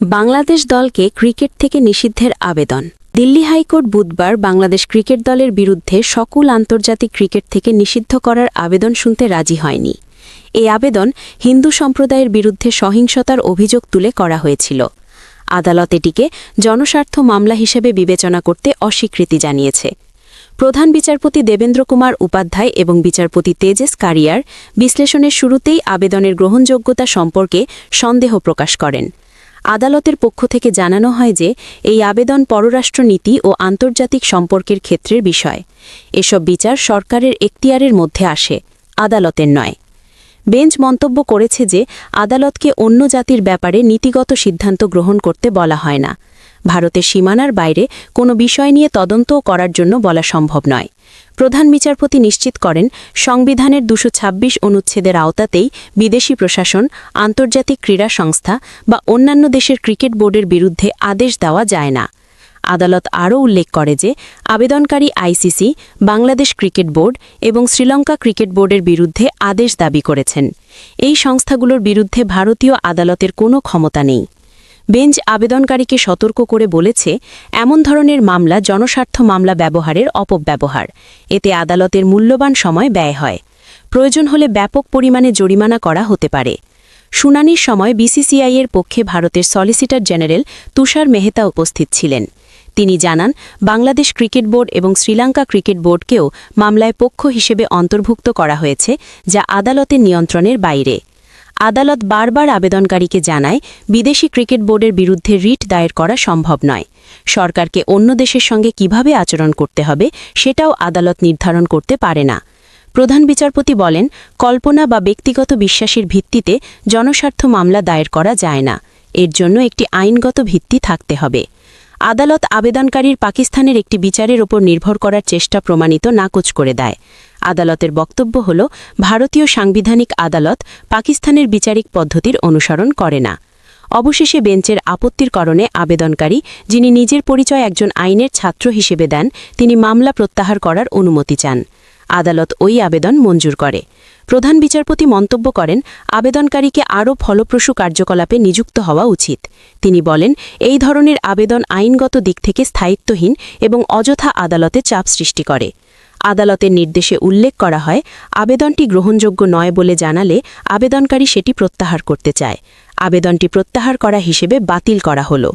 বাংলাদেশ দলকে ক্রিকেট থেকে নিষিদ্ধের আবেদন। দিল্লি হাইকোর্ট বুধবার বাংলাদেশ ক্রিকেট দলের বিরুদ্ধে সকল আন্তর্জাতিক ক্রিকেট থেকে নিষিদ্ধ করার আবেদন শুনতে রাজি হয়নি। এই আবেদন হিন্দু সম্প্রদায়ের বিরুদ্ধে সহিংসতার অভিযোগ তুলে করা হয়েছিল। আদালত এটিকে জনস্বার্থ মামলা হিসেবে বিবেচনা করতে অস্বীকৃতি জানিয়েছে। প্রধান বিচারপতি দেবেন্দ্র কুমার উপাধ্যায় এবং বিচারপতি তেজেস কারিয়ার বিশ্লেষণের শুরুতেই আবেদনের গ্রহণযোগ্যতা সম্পর্কে সন্দেহ প্রকাশ করেন। আদালতের পক্ষ থেকে জানানো হয় যে, এই আবেদন পররাষ্ট্রনীতি ও আন্তর্জাতিক সম্পর্কের ক্ষেত্রের বিষয়। এসব বিচার সরকারের এখতিয়ারের মধ্যে আসে, আদালতের নয়। বেঞ্চ মন্তব্য করেছে যে, আদালতকে অন্য জাতির ব্যাপারে নীতিগত সিদ্ধান্ত গ্রহণ করতে বলা হয় না। ভারতের সীমানার বাইরে কোনো বিষয় নিয়ে তদন্তও করার জন্য বলা সম্ভব নয়। প্রধান বিচারপতি নিশ্চিত করেন, সংবিধানের দুশো অনুচ্ছেদের আওতাতেই বিদেশি প্রশাসন, আন্তর্জাতিক ক্রীড়া সংস্থা বা অন্যান্য দেশের ক্রিকেট বোর্ডের বিরুদ্ধে আদেশ দেওয়া যায় না। আদালত আরও উল্লেখ করে যে, আবেদনকারী আইসিসি, বাংলাদেশ ক্রিকেট বোর্ড এবং শ্রীলঙ্কা ক্রিকেট বোর্ডের বিরুদ্ধে আদেশ দাবি করেছেন। এই সংস্থাগুলোর বিরুদ্ধে ভারতীয় আদালতের কোনো ক্ষমতা নেই। বেঞ্চ আবেদনকারীকে সতর্ক করে বলেছে, এমন ধরনের মামলা জনস্বার্থ মামলা ব্যবহারের অপব্যবহার। এতে আদালতের মূল্যবান সময় ব্যয় হয়। প্রয়োজন হলে ব্যাপক পরিমাণে জরিমানা করা হতে পারে। শুনানির সময় বিসিসিআইয়ের পক্ষে ভারতের সলিসিটর জেনারেল তুষার মেহতা উপস্থিত ছিলেন। তিনি জানান, বাংলাদেশ ক্রিকেট বোর্ড এবং শ্রীলঙ্কা ক্রিকেট বোর্ডকেও মামলায় পক্ষ হিসেবে অন্তর্ভুক্ত করা হয়েছে, যা আদালতের নিয়ন্ত্রণের বাইরে। আদালত বারবার আবেদনকারীকে জানায়, বিদেশি ক্রিকেট বোর্ডের বিরুদ্ধে রিট দায়ের করা সম্ভব নয়। সরকারকে অন্য দেশের সঙ্গে কীভাবে আচরণ করতে হবে, সেটাও আদালত নির্ধারণ করতে পারে না। প্রধান বিচারপতি বলেন, কল্পনা বা ব্যক্তিগত বিশ্বাসের ভিত্তিতে জনস্বার্থ মামলা দায়ের করা যায় না। এর জন্য একটি আইনগত ভিত্তি থাকতে হবে। আদালত আবেদনকারীর পাকিস্তানের একটি বিচারের ওপর নির্ভর করার চেষ্টা প্রমাণিত নাকচ করে দেয়। আদালতের বক্তব্য হল, ভারতীয় সাংবিধানিক আদালত পাকিস্তানের বিচারিক পদ্ধতির অনুসরণ করে না। অবশেষে বেঞ্চের আপত্তির কারণে আবেদনকারী, যিনি নিজের পরিচয় একজন আইনের ছাত্র হিসেবে দেন, তিনি মামলা প্রত্যাহার করার অনুমতি চান। আদালত ওই আবেদন মঞ্জুর করে। প্রধান বিচারপতি মন্তব্য করেন, আবেদনকারীকে আরও ফলপ্রসূ কার্যকলাপে নিযুক্ত হওয়া উচিত। তিনি বলেন, এই ধরনের আবেদন আইনগত দিক থেকে স্থায়িত্বহীন এবং অযথা আদালতে চাপ সৃষ্টি করে। আদালতের নির্দেশে উল্লেখ করা হয়, আবেদনটি গ্রহণযোগ্য নয় বলে জানালে আবেদনকারী সেটি প্রত্যাহার করতে চায়। আবেদনটি প্রত্যাহার করা হিসেবে বাতিল করা হলো।